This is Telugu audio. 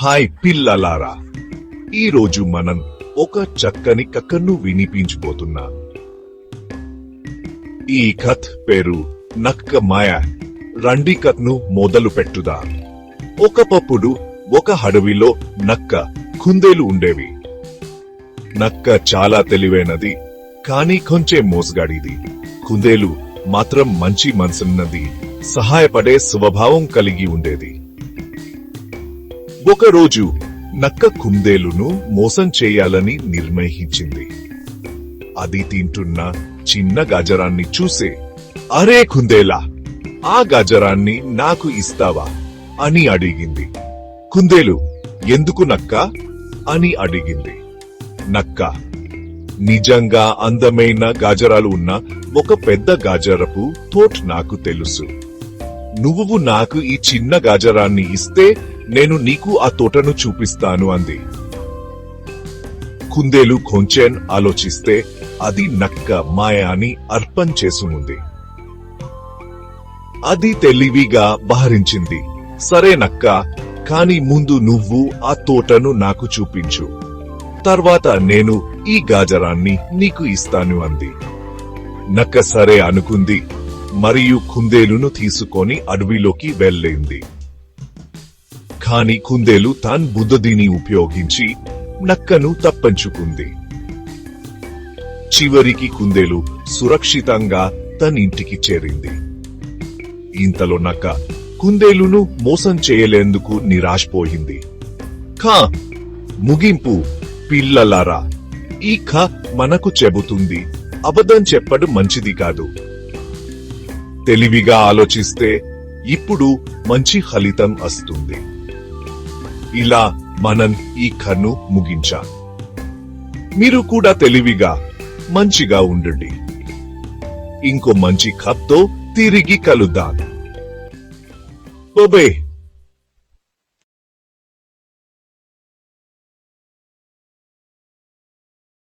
హాయ్ పిల్లలారా. ఈరోజు మనం ఒక చక్కని కక్కను వినిపించబోతున్నా. ఈ కథ్ పేరు నక్క మాయ. రండి కథను మొదలు పెట్టుదా. ఒకప్పుడు ఒక అడవిలో నక్క కుందేలు ఉండేవి. నక్క చాలా తెలివైనది కానీ కొంచెం మోసగాడిది. కుందేలు మాత్రం మంచి మనసున్నది సహాయపడే స్వభావం కలిగి ఉండేది. ఒకరోజు నక్క కుందేలును మోసం చేయాలని నిర్ణయించింది. అది తింటున్న చిన్న గజరాన్ని చూసే అరే కుందేలా ఆ గజరాన్ని నాకు ఇస్తావా? అని అడిగింది. కుందేలు ఎందుకు నక్క? అని అడిగింది. నక్క నిజంగా అందమైన గాజరాలు ఉన్న ఒక పెద్ద గాజరపు తోట్ నాకు తెలుసు. నువ్వు నాకు ఈ చిన్న గాజరాన్ని ఇస్తే నేను నీకు ఆ తోటను చూపిస్తాను అంది. కుందేలు కొంచెం ఆలోచిస్తే అది నక్క మాయ అని అర్పం చేసుముంది. అది తెలివిగా బహరించింది. సరే నక్క కాని ముందు నువ్వు ఆ తోటను నాకు చూపించు. తర్వాత నేను ఈ గాజరాన్ని నీకు ఇస్తాను అంది. నక్క సరే అనుకుంది. మరియు కుందేలును తీసుకొని అడవిలోకి వెళ్ళింది. కానీ కుందేలు తాన్ బుద్ధదిని ఉపయోగించి నక్కను తప్పించుకుంది. చివరికి కుందేలు సురక్షితంగా తన ఇంటికి చేరింది. ఇంతలో నక్క కుందేలును మోసం చేయలేందుకు నిరాశపోయింది. ఖా ముగింపు పిల్లలారా ఈ ఖ మనకు చెబుతుంది అబద్ధం చెప్పడం మంచిది కాదు. తెలివిగా ఆలోచిస్తే ఇప్పుడు మంచి ఫలితం వస్తుంది. ఇలా మనం ఈ కన్ను ముగించా. మీరు కూడా తెలివిగా మంచిగా ఉండండి. ఇంకో మంచి కప్తో తిరిగి కలుద్దాం. బొబే